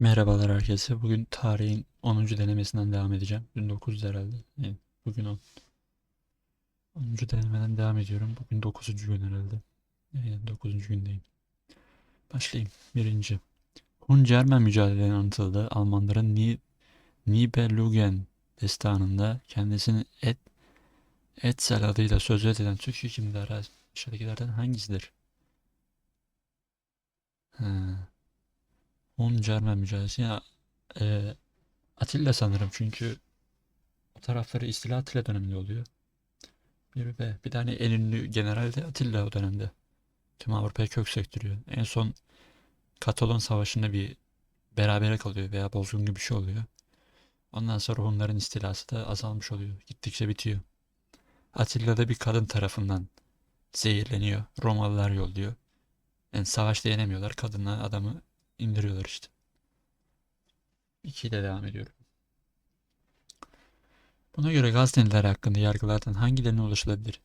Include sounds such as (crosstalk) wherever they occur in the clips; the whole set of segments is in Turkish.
Merhabalar herkese. Bugün tarihin 10. denemesinden devam edeceğim. Dün 9'du herhalde. Evet, bugün 10. 10. denemeden devam ediyorum. Bugün 9. gün herhalde. Evet, 9. gündeyim. Başlayayım. Birinci. Hun Cermen mücadelelerinin anlatıldığı Almanların Ni Nibelungen destanında kendisini Et Etzel adıyla söz edilen Türk hükümdarı aşağıdakilerden hangisidir? Ha. Hun Cermen mücadelesi. Ya, e, Atilla sanırım çünkü o tarafları istila Atilla döneminde oluyor. Bir ve bir tane en ünlü general de Atilla o dönemde. Tüm Avrupa'ya kök söktürüyor. En son Katalon Savaşı'nda bir berabere kalıyor veya bozgun gibi bir şey oluyor. Ondan sonra Hunların istilası da azalmış oluyor. Gittikçe bitiyor. Atilla da bir kadın tarafından zehirleniyor. Romalılar yolluyor. Yani savaşta yenemiyorlar. Kadınla adamı indiriyorlar işte. 2 ile devam ediyorum. Buna göre Gazneliler hakkında yargılardan hangilerine ulaşılabilir?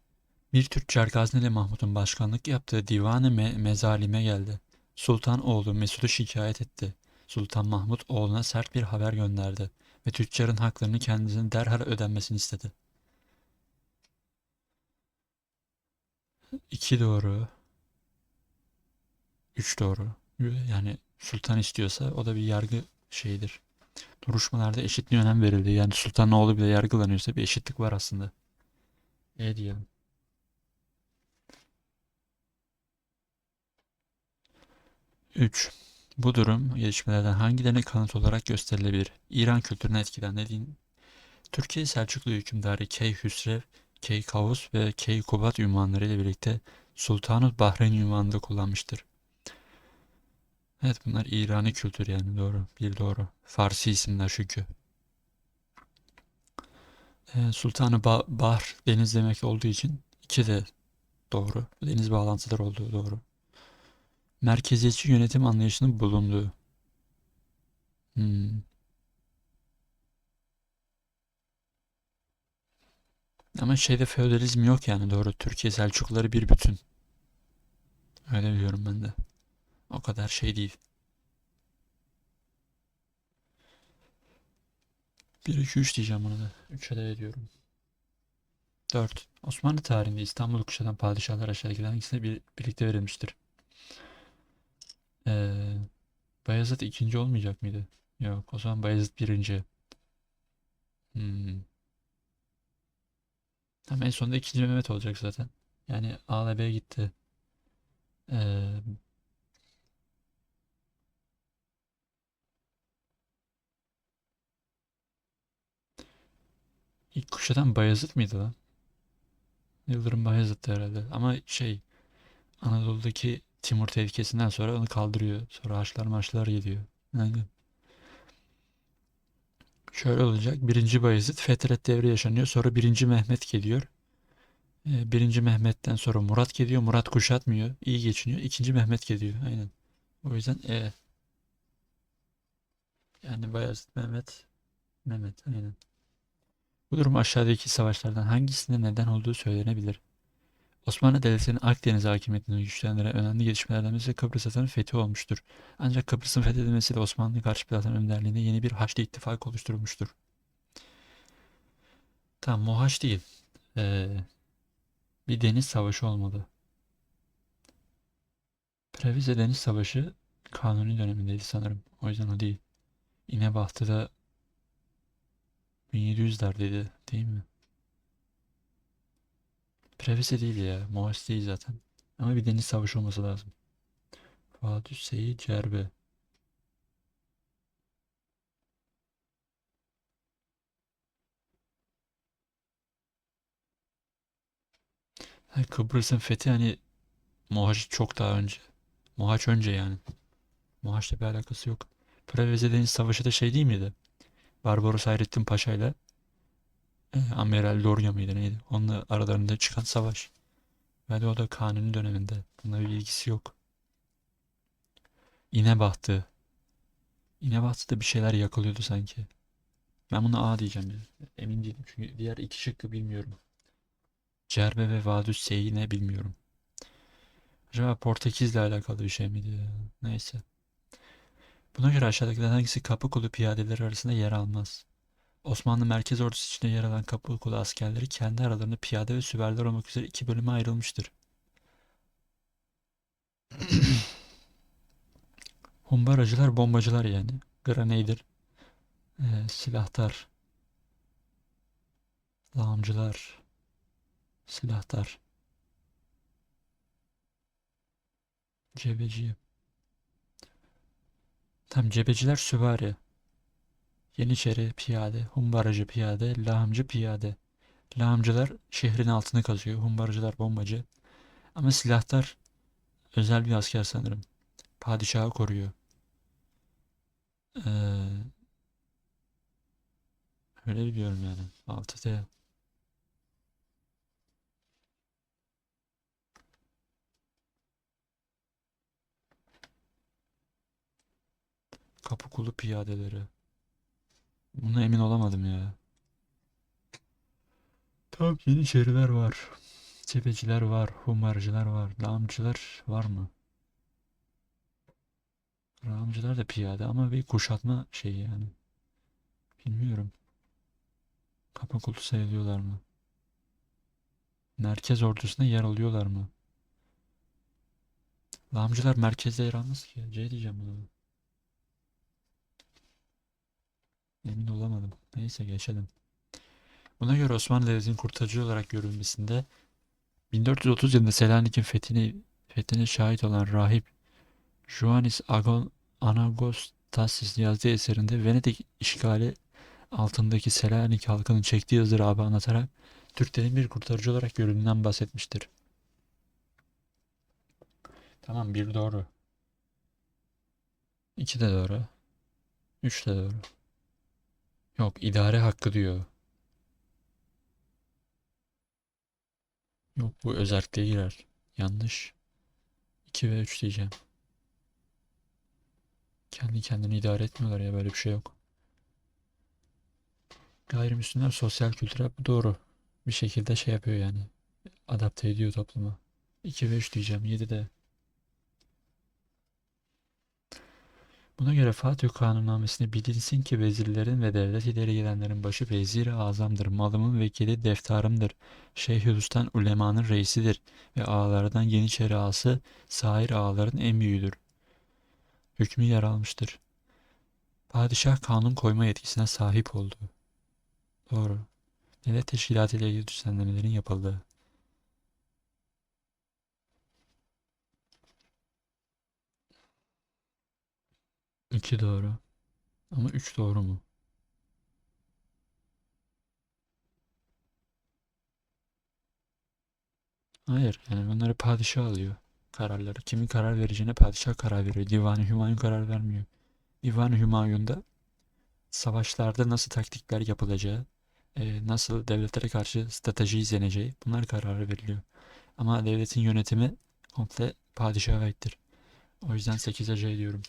Bir tüccar Gazneli Mahmut'un başkanlık yaptığı divanı me mezalime geldi. Sultan oğlu Mesud'u şikayet etti. Sultan Mahmut oğluna sert bir haber gönderdi ve tüccarın haklarını kendisine derhal ödenmesini istedi. 2 doğru. 3 doğru. Yani sultan istiyorsa o da bir yargı şeyidir. Duruşmalarda eşitliğe önem verildi. Yani sultan oğlu bile yargılanıyorsa bir eşitlik var aslında. E diyelim. Üç. Bu durum gelişmelerden hangilerine kanıt olarak gösterilebilir? İran kültürüne etkilen din Türkiye Selçuklu hükümdarı Keyhüsrev, Keykavus ve Keykubat ünvanları ile birlikte Sultanul Bahreyn ünvanını da kullanmıştır. Evet bunlar İrani kültür yani doğru. Bir doğru. Farsi isimler çünkü. Ee, Sultanı ba Bahr deniz demek olduğu için iki de doğru. Deniz bağlantıları olduğu doğru. Merkeziyetçi yönetim anlayışının bulunduğu. Hmm. Ama şeyde feodalizm yok yani doğru. Türkiye Selçukluları bir bütün. Öyle biliyorum ben de. O kadar şey değil. 1, 2, 3 diyeceğim buna da. 3'e de ediyorum. 4. Osmanlı tarihinde İstanbul'u kuşatan padişahlar aşağıdakilerden hangisine bir, birlikte verilmiştir? Ee, Bayezid ikinci olmayacak mıydı? Yok. O zaman Bayezid birinci. Hmm. Tamam en sonunda ikinci Mehmet olacak zaten. Yani A ile B gitti. Ee, ilk kuşatan Bayezid miydi lan? Yıldırım Bayezid'di herhalde. Ama şey Anadolu'daki Timur tehlikesinden sonra onu kaldırıyor. Sonra Haçlar Maçlar geliyor. Aynen. Şöyle olacak. Birinci Bayezid Fetret devri yaşanıyor. Sonra birinci Mehmet geliyor. Ee, birinci Mehmet'ten sonra Murat geliyor. Murat kuşatmıyor. İyi geçiniyor. İkinci Mehmet geliyor. Aynen. O yüzden E. Yani Bayezid Mehmet Mehmet aynen. Bu durum aşağıdaki savaşlardan hangisinde neden olduğu söylenebilir. Osmanlı Devleti'nin Akdeniz hakimiyetini güçlendiren önemli gelişmelerden birisi Kıbrıs Adanın fethi olmuştur. Ancak Kıbrıs'ın fethedilmesiyle Osmanlı karşı Platon önderliğinde yeni bir Haçlı ittifak oluşturulmuştur. Tamam Mohaç değil. Ee, bir deniz savaşı olmalı. Preveze Deniz Savaşı Kanuni dönemindeydi sanırım. O yüzden o değil. İnebahtı'da 1700'lerdeydi değil mi? Preveze değil ya. Moğaç değil zaten. Ama bir deniz savaşı olması lazım. Fuat Hüseyin Cerbe. Ha, Kıbrıs'ın fethi hani Mohaç çok daha önce. Mohaç önce yani. Mohaç'la bir alakası yok. Preveze Deniz Savaşı da şey değil miydi? Barbaros Hayrettin Paşa ile Amiral Lorya mıydı neydi? Onunla aralarında çıkan savaş. Ve o da Kanuni döneminde. Buna bir ilgisi yok. İnebahtı. İnebahtı'da bir şeyler yakılıyordu sanki. Ben buna A diyeceğim. Emin değilim çünkü diğer iki şıkkı bilmiyorum. Cerbe ve Vadüs Sey'i ne bilmiyorum. Acaba Portekiz'le alakalı bir şey miydi? Neyse. Buna göre aşağıdakilerden hangisi Kapıkulu piyadeleri arasında yer almaz? Osmanlı Merkez Ordusu içinde yer alan Kapıkulu askerleri kendi aralarında piyade ve süvariler olmak üzere iki bölüme ayrılmıştır. (clears throat) Humbaracılar, bombacılar yani. Grenadier, eee, silahtar, lağımcılar, silahtar, cebeci. Tam cebeciler süvari. Yeniçeri piyade, humbaracı piyade, lağımcı piyade. Lağımcılar şehrin altını kazıyor, humbaracılar bombacı. Ama silahtar özel bir asker sanırım. Padişahı koruyor. Ee, öyle biliyorum yani. 6D. Kapıkulu piyadeleri. Buna emin olamadım ya. Tamam Yeniçeriler var. Cebeciler var. Humarcılar var. Lağımcılar var mı? Lağımcılar da piyade ama bir kuşatma şeyi yani. Bilmiyorum. Kapıkulu sayılıyorlar mı? Merkez ordusuna yer alıyorlar mı? Lağımcılar merkezde yer almaz ki. C diyeceğim buna. Emin olamadım. Neyse geçelim. Buna göre Osmanlı Devleti'nin kurtarıcı olarak görülmesinde 1430 yılında Selanik'in fethine, fethine şahit olan rahip Johannes Agon Anagostasis yazdığı eserinde Venedik işgali altındaki Selanik halkının çektiği ızdırabı anlatarak Türklerin bir kurtarıcı olarak görüldüğünden bahsetmiştir. Tamam bir doğru. İki de doğru. Üç de doğru. Yok idare hakkı diyor. Yok bu özelliğe girer. Yanlış. 2 ve 3 diyeceğim. Kendi kendini idare etmiyorlar ya böyle bir şey yok. Gayrimüslimler sosyal kültürel bu doğru. Bir şekilde şey yapıyor yani. Adapte ediyor topluma. 2 ve 3 diyeceğim. 7 de. Buna göre Fatih Kanunnamesi'nde bilinsin ki vezirlerin ve devlet ileri gelenlerin başı vezir-i azamdır. Malımın vekili deftarımdır. Şeyhülistan ulemanın reisidir. Ve ağalardan Yeniçeri ağası sair ağaların en büyüğüdür. Hükmü yer almıştır. Padişah kanun koyma yetkisine sahip oldu. Doğru. Devlet teşkilatı ile ilgili düzenlemelerin yapıldığı. İki doğru. Ama üç doğru mu? Hayır. Yani bunları padişah alıyor. Kararları. Kimin karar vereceğine padişah karar veriyor. Divan-ı Hümayun karar vermiyor. Divan-ı Hümayun'da savaşlarda nasıl taktikler yapılacağı, e, nasıl devletlere karşı strateji izleneceği bunlar kararı veriliyor. Ama devletin yönetimi komple padişaha aittir. O yüzden 8'e C diyorum.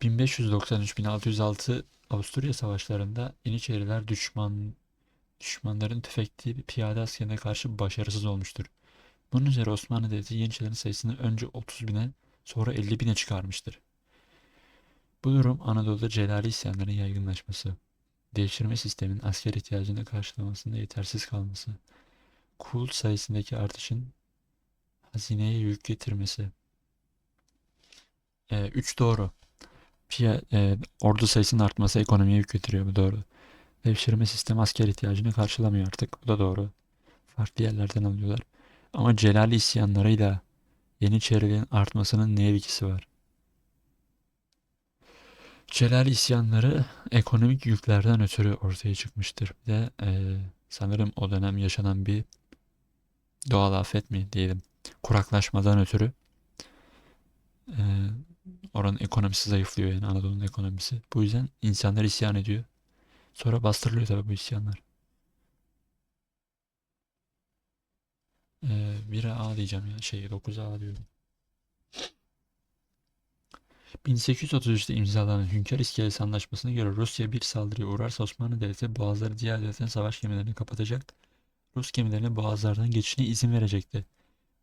1593-1606 Avusturya savaşlarında Yeniçeriler düşman düşmanların tüfekli piyade askerine karşı başarısız olmuştur. Bunun üzerine Osmanlı Devleti Yeniçerilerin sayısını önce 30 bine sonra 50 bine çıkarmıştır. Bu durum Anadolu'da Celali isyanların yaygınlaşması, devşirme sistemin asker ihtiyacını karşılamasında yetersiz kalması, kul sayısındaki artışın hazineye yük getirmesi. 3 doğru. Piya, e, ordu sayısının artması ekonomiye yük getiriyor. Bu doğru. Devşirme sistemi asker ihtiyacını karşılamıyor artık. Bu da doğru. Farklı yerlerden alıyorlar. Ama Celali isyanlarıyla Yeniçerilerin artmasının ne ilgisi var? Celal isyanları ekonomik yüklerden ötürü ortaya çıkmıştır. Bir de e, sanırım o dönem yaşanan bir doğal afet mi diyelim kuraklaşmadan ötürü e, oranın ekonomisi zayıflıyor yani Anadolu'nun ekonomisi. Bu yüzden insanlar isyan ediyor. Sonra bastırılıyor tabii bu isyanlar. Ee, 1'e A diyeceğim ya şey 9'a A diyorum. 1833'te imzalanan Hünkar İskelesi Anlaşması'na göre Rusya bir saldırıya uğrarsa Osmanlı Devleti boğazları diğer devletlerin savaş gemilerini kapatacak, Rus gemilerine boğazlardan geçişine izin verecekti.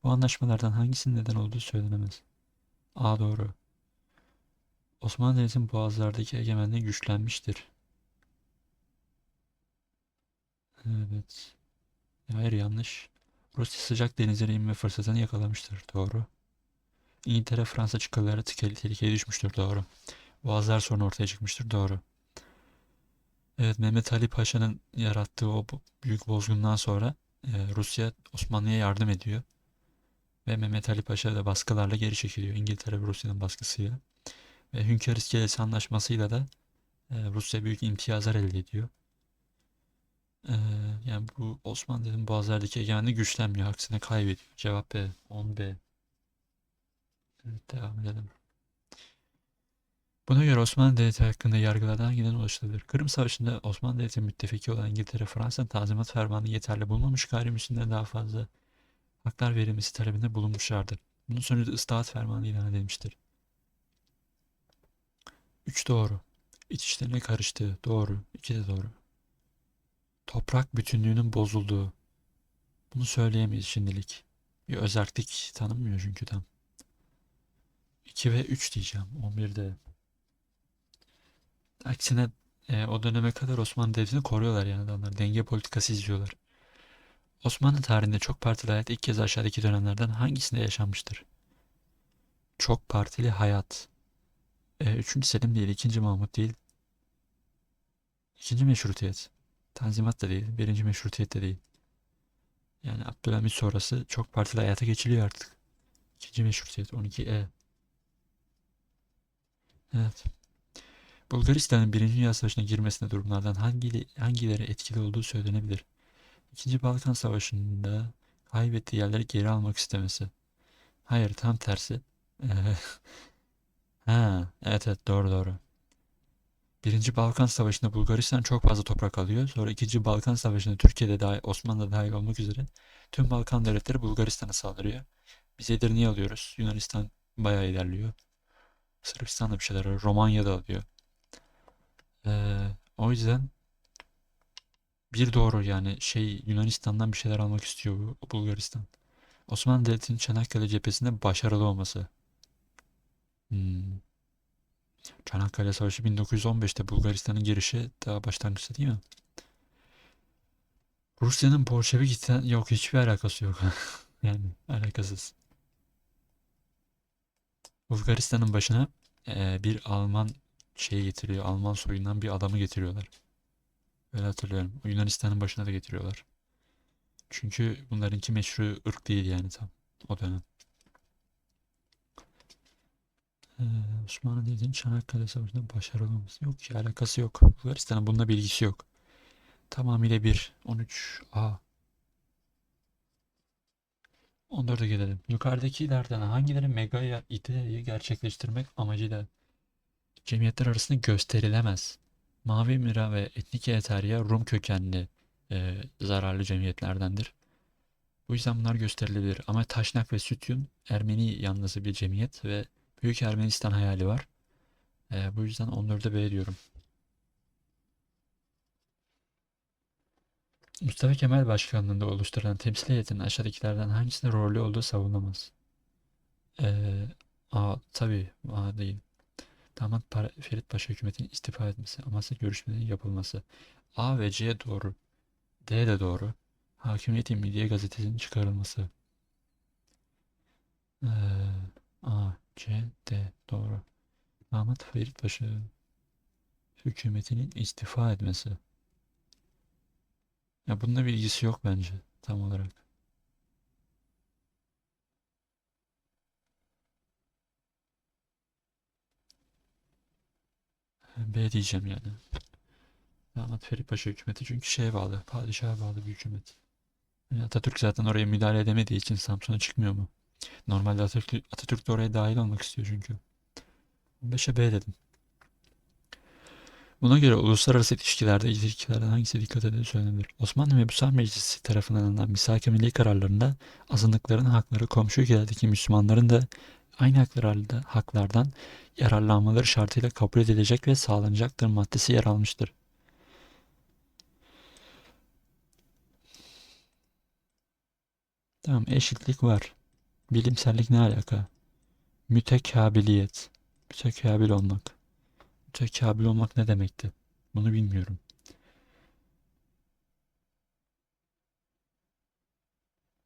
Bu anlaşmalardan hangisinin neden olduğu söylenemez. A doğru. Osmanlı Devleti'nin boğazlardaki egemenliği güçlenmiştir. Evet. Hayır yanlış. Rusya sıcak denizlere inme fırsatını yakalamıştır. Doğru. İngiltere Fransa çıkarları tehlikeye düşmüştür. Doğru. Boğazlar sorunu ortaya çıkmıştır. Doğru. Evet Mehmet Ali Paşa'nın yarattığı o büyük bozgundan sonra e, Rusya Osmanlı'ya yardım ediyor. Ve Mehmet Ali Paşa da baskılarla geri çekiliyor. İngiltere ve Rusya'nın baskısıyla. Ve Hünkar İskelesi Anlaşması'yla da e, Rusya büyük imtiyazlar elde ediyor. E, yani bu Osmanlı dedim Boğazlar'daki egemenliği güçlenmiyor. Aksine kaybediyor. Cevap B. 10B. Evet devam edelim. Buna göre Osmanlı Devleti hakkında yargılardan hangilerine ulaşılabilir? Kırım Savaşı'nda Osmanlı Devleti'nin müttefiki olan İngiltere, Fransa Tanzimat Fermanı yeterli bulmamış gayrimüslimlere daha fazla haklar verilmesi talebinde bulunmuşlardır. Bunun sonucu da ıslahat fermanı ilan edilmiştir. 3 doğru. İç işlerine karıştığı doğru. 2 de doğru. Toprak bütünlüğünün bozulduğu. Bunu söyleyemeyiz şimdilik. Bir özellik tanınmıyor çünkü tam. 2 ve 3 diyeceğim. 11'de. Aksine e, o döneme kadar Osmanlı Devleti'ni koruyorlar yani adamlar. Denge politikası izliyorlar. Osmanlı tarihinde çok partili hayat ilk kez aşağıdaki dönemlerden hangisinde yaşanmıştır? Çok partili hayat. E, 3. Selim değil, 2. Mahmut değil. 2. Meşrutiyet. Tanzimat da değil, 1. Meşrutiyet de değil. Yani Abdülhamit sonrası çok partili hayata geçiliyor artık. 2. Meşrutiyet 12E. Evet. Bulgaristan'ın Birinci Dünya Savaşı'na girmesine durumlardan hangi, hangileri etkili olduğu söylenebilir. İkinci Balkan Savaşı'nda kaybettiği yerleri geri almak istemesi. Hayır, tam tersi. Ha, evet evet doğru doğru. Birinci Balkan Savaşı'nda Bulgaristan çok fazla toprak alıyor. Sonra İkinci Balkan Savaşı'nda Türkiye'de dahil, Osmanlı da dahil olmak üzere tüm Balkan devletleri Bulgaristan'a saldırıyor. Biz Edirne'yi alıyoruz. Yunanistan bayağı ilerliyor. Sırbistan da bir şeyler alıyor. Romanya da alıyor. Ee, o yüzden bir doğru yani şey Yunanistan'dan bir şeyler almak istiyor bu Bulgaristan. Osmanlı Devleti'nin Çanakkale cephesinde başarılı olması. Hmm. Çanakkale Savaşı 1915'te Bulgaristan'ın girişi daha başlangıçta değil mi? Rusya'nın Bolşevik'ten yok hiçbir alakası yok. (laughs) Yani alakasız. Bulgaristan'ın başına eee, bir Alman şey getiriyor. Alman soyundan bir adamı getiriyorlar. Öyle hatırlıyorum. Yunanistan'ın başına da getiriyorlar. Çünkü bunlarınki meşru ırk değil yani tam o dönem. Ee, Osmanlı Devleti'nin Çanakkale Savaşı'nda başarılı olması. Yok ki alakası yok. Bulgaristan'ın bununla bir ilgisi yok. Tamamıyla bir. 13A. 14'e gelelim. Yukarıdakilerden hangileri mega ideayı gerçekleştirmek amacıyla cemiyetler arasında gösterilemez? Mavi Mira ve Etnik Eterya Rum kökenli e, zararlı cemiyetlerdendir. Bu yüzden bunlar gösterilebilir. Ama Taşnak ve Sütyun Ermeni yanlısı bir cemiyet ve Büyük Ermenistan hayali var. E, bu yüzden 14'e B diyorum. Mustafa Kemal Başkanlığında oluşturulan temsil heyetinin aşağıdakilerden hangisinde rolü olduğu savunulamaz. Ee, A tabii A değil. Damat Para- Ferit Paşa hükümetinin istifa etmesi, Amasya görüşmelerinin yapılması. A ve C doğru. D de doğru. Hakimiyeti Milliye gazetesinin çıkarılması. Ee, A, C, D doğru. Damat Ferit Paşa hükümetinin istifa etmesi. Ya bununla bir ilgisi yok bence tam olarak. B diyeceğim yani. Damat Ferit Paşa hükümeti çünkü şeye bağlı, padişaha bağlı bir hükümet. Yani Atatürk zaten oraya müdahale edemediği için Samsun'a çıkmıyor mu? Normalde Atatürk, Atatürk de oraya dahil olmak istiyor çünkü. 15'e B dedim. Buna göre uluslararası ilişkilerde ilişkilerden hangisi dikkat edildiği söylenir. Osmanlı Mebusan Meclisi tarafından alınan misak-ı kararlarında azınlıkların hakları komşu ülkelerdeki Müslümanların da aynı haklardan, haklardan yararlanmaları şartıyla kabul edilecek ve sağlanacaktır maddesi yer almıştır. Tamam eşitlik var. Bilimsellik ne alaka? Mütekabiliyet. Mütekabil olmak. Mütekabil olmak ne demekti? Bunu bilmiyorum.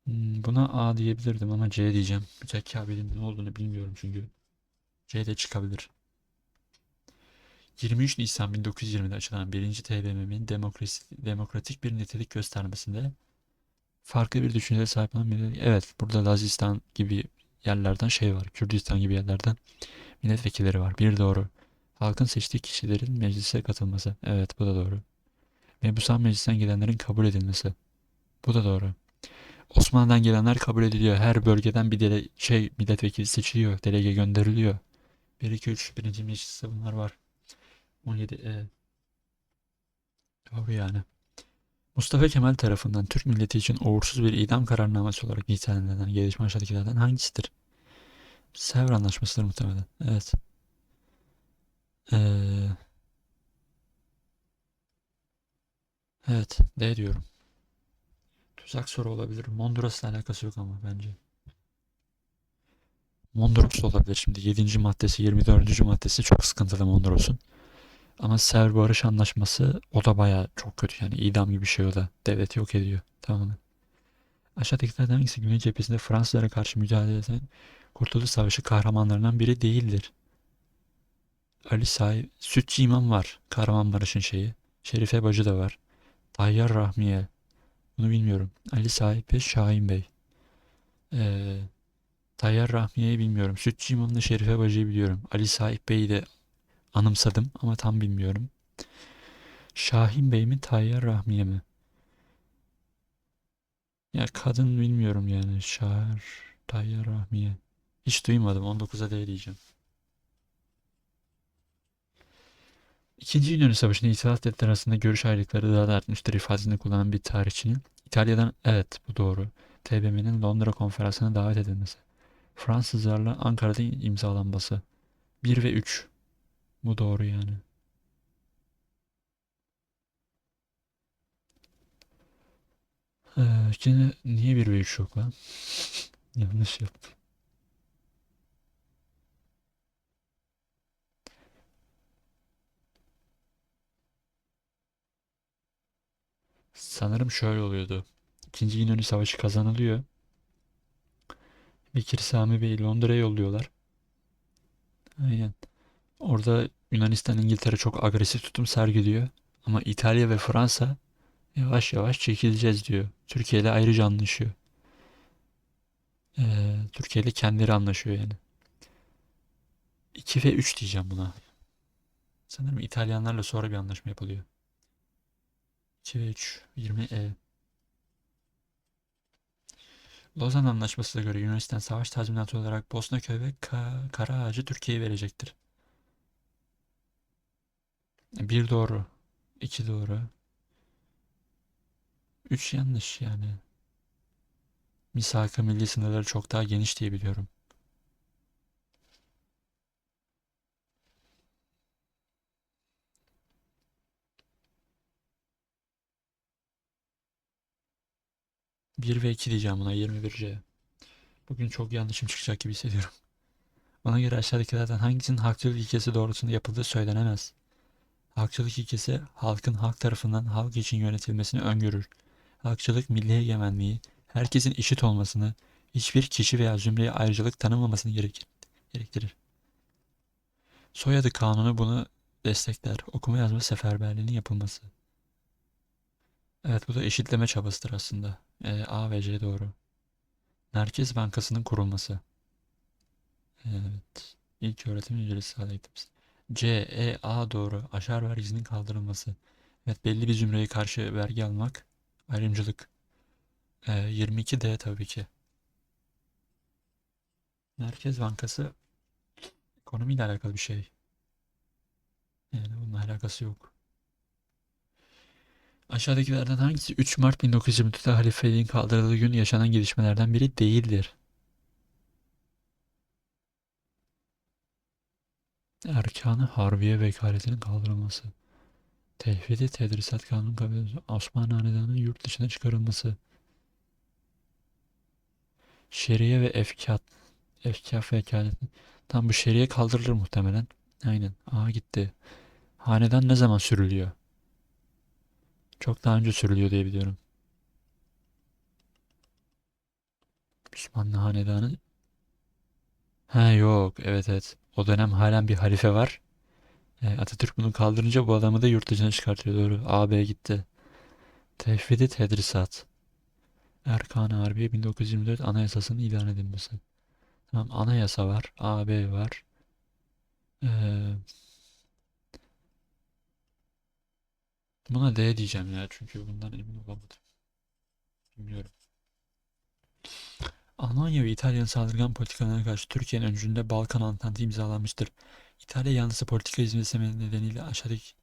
Hmm, buna A diyebilirdim ama C diyeceğim. Mütekabilin ne olduğunu bilmiyorum çünkü. C de çıkabilir. 23 Nisan 1920'de açılan 1. TBMM'nin demokrasi, demokratik bir nitelik göstermesinde farklı bir düşünceye sahip olan bir... Evet, burada Lazistan gibi yerlerden şey var. Kürdistan gibi yerlerden milletvekilleri var. Bir doğru. Halkın seçtiği kişilerin meclise katılması. Evet, bu da doğru. Mebusan meclisten gelenlerin kabul edilmesi. Bu da doğru. Osmanlı'dan gelenler kabul ediliyor. Her bölgeden bir dele şey milletvekili seçiliyor. Delege gönderiliyor. 1 2 3 birinci mecliste bunlar var. 17 e. Doğru yani. Mustafa Kemal tarafından Türk milleti için uğursuz bir idam kararnaması olarak nitelendirilen gelişme aşağıdakilerden hangisidir? Sevr Anlaşması'dır muhtemelen. Evet. Ee, evet. D diyorum. Tuzak soru olabilir. Monduras'la alakası yok ama bence. Mondros olabilir şimdi. 7. maddesi, 24. maddesi çok sıkıntılı Mondros'un. Ama Sevr Barış Anlaşması o da baya çok kötü yani idam gibi bir şey o da. Devleti yok ediyor tamamen. Aşağıdakilerden hangisi Güney cephesinde Fransızlara karşı mücadele eden Kurtuluş Savaşı kahramanlarından biri değildir? Ali Say, Sütçü İmam var. Kahramanmaraş'ın şeyi. Şerife Bacı da var. Tayyar Rahmiye. Bunu bilmiyorum. Ali Sahip ve Şahin Bey. Ee, Tayyar Rahmiye'yi bilmiyorum. Sütçü İmam'la Şerife Bacı'yı biliyorum. Ali Sahip Bey'i de anımsadım ama tam bilmiyorum. Şahin Bey mi Tayyar Rahmiye mi? Ya kadın bilmiyorum yani. Şair Tayyar Rahmiye. Hiç duymadım. 19'a D diyeceğim. İkinci Yunan Savaşı'nda İttihat devletleri arasında görüş ayrılıkları daha da artmıştır ifadesini kullanan bir tarihçinin İtalya'dan evet bu doğru. TBMM'nin Londra konferansına davet edilmesi. Fransızlarla Ankara'da imzalanması. 1 ve 3. Bu doğru yani. Ee, yine niye 1 ve 3 yok lan? (laughs) Yanlış yaptım. Sanırım şöyle oluyordu. İkinci İnönü Savaşı kazanılıyor. Bekir Sami Bey'i Londra'ya yolluyorlar. Aynen. Orada Yunanistan İngiltere çok agresif tutum sergiliyor. Ama İtalya ve Fransa yavaş yavaş çekileceğiz diyor. Türkiye ile ayrıca anlaşıyor. Ee, Türkiye ile kendileri anlaşıyor yani. 2 ve 3 diyeceğim buna. Sanırım İtalyanlarla sonra bir anlaşma yapılıyor. 2 ve 3. 20 E. Lozan Anlaşması'na göre Yunanistan savaş tazminatı olarak Bosnaköy ve Ka Karaağaç'ı Türkiye'ye verecektir. Bir doğru. iki doğru. Üç yanlış yani. Misak-ı milli sınırları çok daha geniş diye biliyorum. Bir ve iki diyeceğim buna 21C. Bugün çok yanlışım çıkacak gibi hissediyorum. Bana göre aşağıdakilerden hangisinin hakçılık ilkesi doğrultusunda yapıldığı söylenemez. Halkçılık ilkesi halkın halk tarafından halk için yönetilmesini öngörür. Halkçılık milli egemenliği, herkesin eşit olmasını, hiçbir kişi veya zümreye ayrıcalık tanımamasını gerektirir. Soyadı kanunu bunu destekler. Okuma yazma seferberliğinin yapılması. Evet bu da eşitleme çabasıdır aslında. E, A ve C doğru. Merkez Bankası'nın kurulması. Evet. İlk öğretim ücreti sağlayıcısı. C, E, A doğru. Aşar vergisinin kaldırılması. Evet belli bir zümreye karşı vergi almak. Ayrımcılık. E, 22D tabii ki. Merkez Bankası ekonomiyle alakalı bir şey. Yani bununla alakası yok. Aşağıdakilerden hangisi 3 Mart 1924'te halifeliğin kaldırıldığı gün yaşanan gelişmelerden biri değildir? Erkanı Harbiye vekaletinin kaldırılması. Tevhidi Tedrisat Kanunu kabul Osmanlı Hanedanı'nın yurt dışına çıkarılması. Şeriye ve efkat, efkaf vekaleti. Tam bu şeriye kaldırılır muhtemelen. Aynen. Aa gitti. Hanedan ne zaman sürülüyor? Çok daha önce sürülüyor diye biliyorum. Osmanlı hanedanı. Ha yok. Evet evet. O dönem halen bir halife var. E, Atatürk bunu kaldırınca bu adamı da yurt dışına çıkartıyor. Doğru. AB gitti. Tevhidi tedrisat. Erkan-ı Harbiye 1924 Anayasası'nın ilan edilmesi. Tamam anayasa var. AB var. Ee, buna D diyeceğim ya çünkü bundan emin olamadım. Bilmiyorum. Almanya ve İtalya'nın saldırgan politikalarına karşı Türkiye'nin öncülüğünde Balkan Antantı imzalanmıştır. İtalya yanlısı politika izlemesi nedeniyle aşağıdaki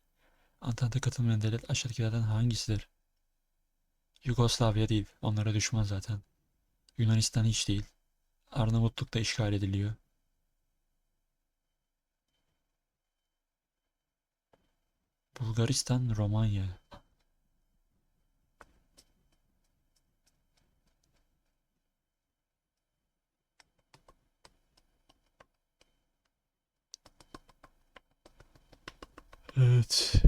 Antant'a katılmayan devlet aşağıdakilerden hangisidir? Yugoslavya değil. Onlara düşman zaten. Yunanistan hiç değil. Arnavutluk da işgal ediliyor. Bulgaristan, Romanya. Evet.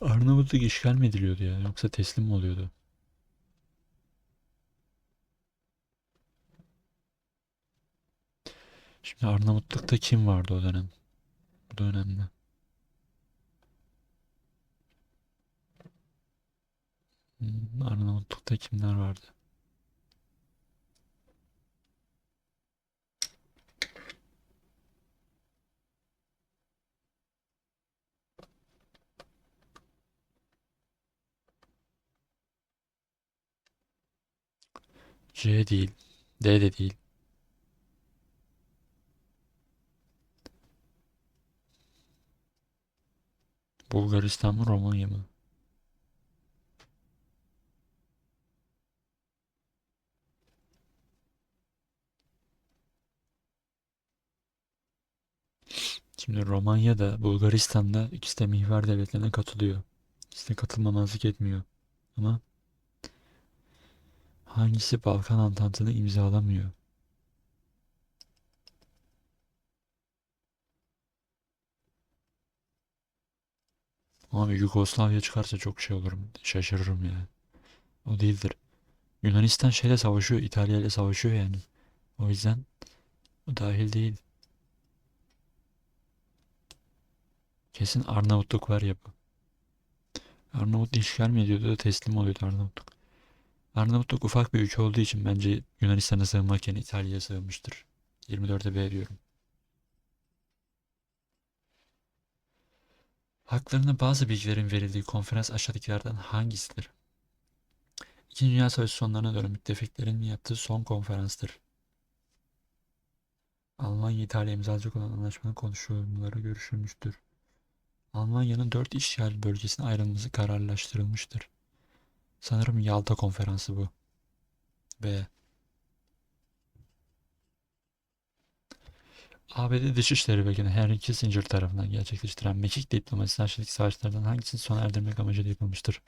Arnavutluk işgal mi ediliyordu ya? Yoksa teslim mi oluyordu? Şimdi Arnavutluk'ta kim vardı o dönem? Bu da önemli. Hmm, Arnavutluk'ta kimler vardı? C değil. D de değil. Bulgaristan mı Romanya mı? Şimdi Romanya'da, Bulgaristan'da ikisi de mihver devletlerine katılıyor. İkisi de katılmamazlık etmiyor. Ama hangisi Balkan Antantı'nı imzalamıyor? Abi Yugoslavya çıkarsa çok şey olurum. Şaşırırım ya. O değildir. Yunanistan şeyle savaşıyor. İtalya ile savaşıyor yani. O yüzden o dahil değil. Kesin Arnavutluk var ya bu. Arnavut işgal mi ediyordu da teslim oluyordu Arnavutluk. Arnavutluk ufak bir ülke olduğu için bence Yunanistan'a sığınmak yerine İtalya'ya sığınmıştır. 24'e B diyorum. Haklarında bazı bilgilerin verildiği konferans aşağıdakilerden hangisidir? İkinci Dünya Savaşı sonlarına doğru müttefiklerin yaptığı son konferanstır. Almanya İtalya imzalayacak olan anlaşmanın konuşulmaları görüşülmüştür. Almanya'nın dört işgal bölgesine ayrılması kararlaştırılmıştır. Sanırım Yalta Konferansı bu. B. ABD Dışişleri Bakanı Henry Kissinger tarafından gerçekleştirilen mekik diplomasisi aşağıdaki savaşlardan hangisini sona erdirmek amacıyla yapılmıştır?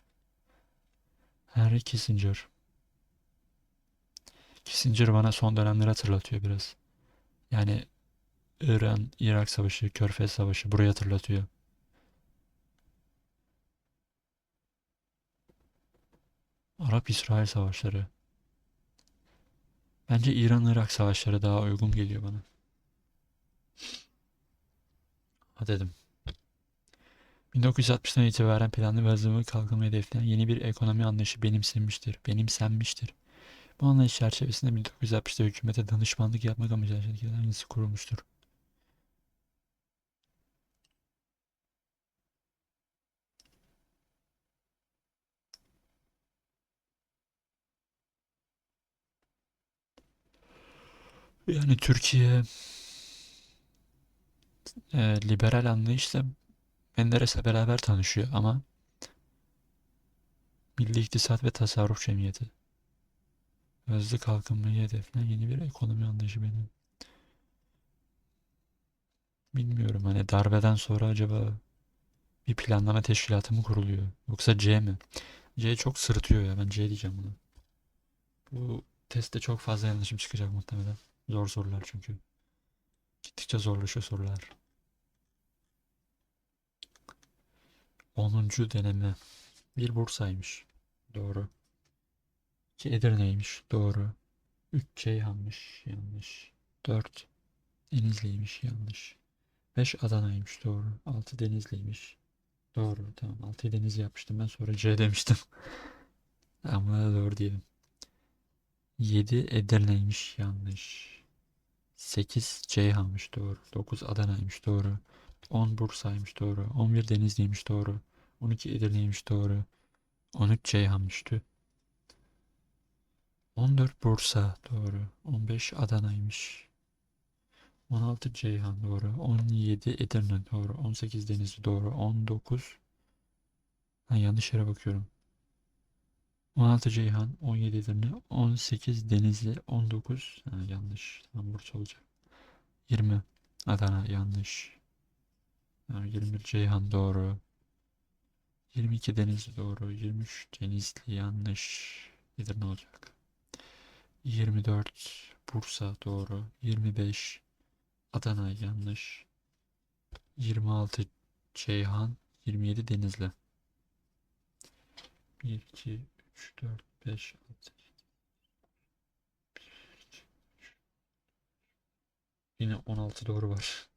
Henry Kissinger. Kissinger bana son dönemleri hatırlatıyor biraz. Yani İran, Irak Savaşı, Körfez Savaşı burayı hatırlatıyor. Arap-İsrail Savaşları. Bence İran-Irak Savaşları daha uygun geliyor bana. Ha dedim. 1960'tan itibaren planlı ve hızlı kalkınmayı hedefleyen yeni bir ekonomi anlayışı benimsenmiştir. Benimsenmiştir. Bu anlayış çerçevesinde 1960'da hükümete danışmanlık yapmak amacıyla hangisi kurulmuştur? Yani Türkiye e, liberal anlayışla Menderes'le beraber tanışıyor ama Milli İktisat ve Tasarruf Cemiyeti. Hızlı kalkınmayı hedefleyen yeni bir ekonomi anlayışı benim. Bilmiyorum hani darbeden sonra acaba bir planlama teşkilatı mı kuruluyor? Yoksa C mi? C çok sırıtıyor ya ben C diyeceğim buna. Bu testte çok fazla yanlışım çıkacak muhtemelen. Zor sorular çünkü. Gittikçe zorlaşıyor sorular. 10. deneme. Bir Bursa'ymış. Doğru. 2 Edirne'ymiş. Doğru. 3 Ceyhan'mış. Yanlış. 4 Denizli'ymiş. Yanlış. 5 Adana'ymış. Doğru. 6 Denizli'ymiş. Doğru. Tamam. 6'yı Denizli yapmıştım ben. Sonra C demiştim. (laughs) Ama doğru diyelim. 7 Edirne'ymiş. Yanlış. 8 Ceyhan'mış. Doğru. 9 Adana'ymış. Doğru. 10 Bursa'ymış. Doğru. 11 Denizli'ymiş. Doğru. 12 Edirne'ymiş. Doğru. 13 Ceyhan'mış. Tüh. 14 Bursa doğru. 15 Adana'ymış. 16 Ceyhan doğru. 17 Edirne doğru. 18 Denizli doğru. 19 ha, yanlış yere bakıyorum. 16 Ceyhan, 17 Edirne, 18 Denizli, 19 ha, yanlış. Tamam Bursa olacak. 20 Adana yanlış. Ha, 21 Ceyhan doğru. 22 Denizli doğru. 23 Denizli yanlış. Edirne olacak. 24 Bursa doğru. 25 Adana yanlış. 26 Ceyhan. 27 Denizli. 1, 2, 3, 4, 5, 6, 7. Yine 16 doğru var.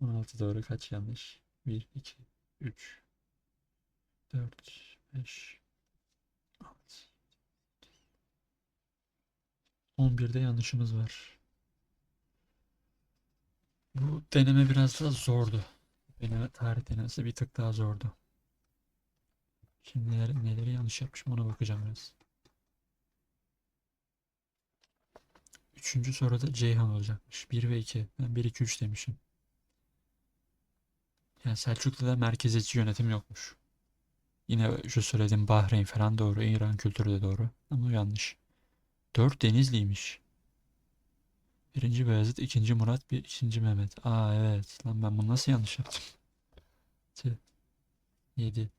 16 doğru kaç yanlış? 1, 2, 3, 4, 5, 6. 11'de yanlışımız var. Bu deneme biraz da zordu. Deneme tarih denemesi bir tık daha zordu. Şimdi neler, neleri yanlış yapmışım ona bakacağım biraz. Üçüncü soruda Ceyhan olacakmış. 1 ve 2. Ben 1, 2, 3 demişim. Yani Selçuklu'da merkeziyetçi yönetim yokmuş. Yine şu söylediğim Bahreyn falan doğru. İran kültürü de doğru. Ama o yanlış. 4 Denizliymiş. Birinci Beyazıt, ikinci Murat, bir ikinci Mehmet. Aa evet. Lan ben bunu nasıl yanlış yaptım? 7.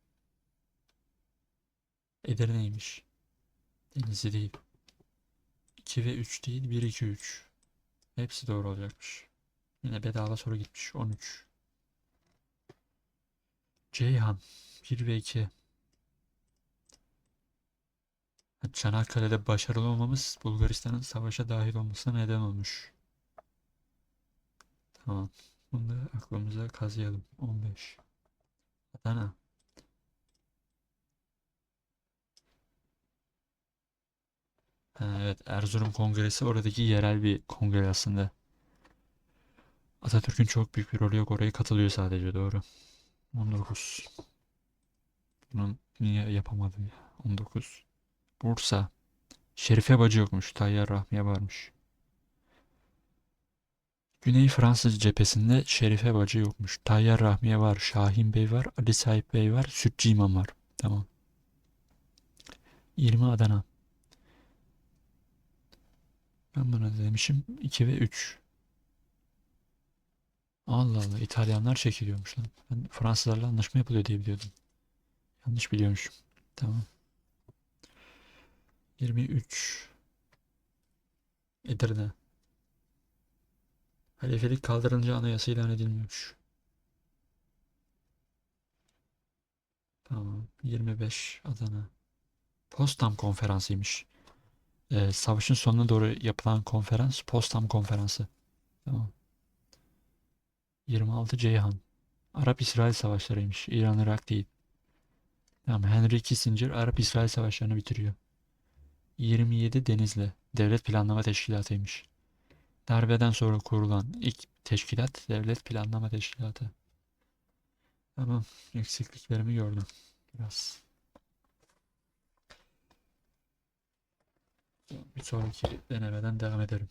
Edirne'ymiş. Denizli değil. 2 ve 3 değil. 1, 2, 3. Hepsi doğru olacakmış. Yine bedava soru gitmiş. 13. Ceyhan. 1 ve 2. Çanakkale'de başarılı olmamız Bulgaristan'ın savaşa dahil olmasına neden olmuş. Tamam. Bunu da aklımıza kazıyalım. 15. Adana. Ha, evet Erzurum Kongresi oradaki yerel bir kongre aslında. Atatürk'ün çok büyük bir rolü yok. Oraya katılıyor sadece doğru. 19. Bunu niye yapamadım ya? 19. Bursa. Şerife Bacı yokmuş. Tayyar Rahmiye varmış. Güney Fransız cephesinde Şerife Bacı yokmuş. Tayyar Rahmiye var. Şahin Bey var. Ali Sahip Bey var. Sütçü İmam var. Tamam. 20 Adana. Ben buna demişim 2 ve 3. Allah Allah İtalyanlar çekiliyormuş lan. Ben Fransızlarla anlaşma yapılıyor diye biliyordum. Yanlış biliyormuşum. Tamam. 23 Edirne Halifelik kaldırılınca anayasa ilan edilmiyormuş. Tamam. 25 Adana. Potsdam konferansıymış. Ee, savaşın sonuna doğru yapılan konferans Potsdam konferansı. Tamam. 26 Ceyhan. Arap-İsrail savaşlarıymış. İran-Irak değil. Tamam. Henry Kissinger Arap-İsrail savaşlarını bitiriyor. 27 Denizli. Devlet Planlama Teşkilatı'ymış. Darbeden sonra kurulan ilk teşkilat Devlet Planlama Teşkilatı. Tamam. Eksikliklerimi gördüm. Biraz. Bir sonraki denemeden devam ederim.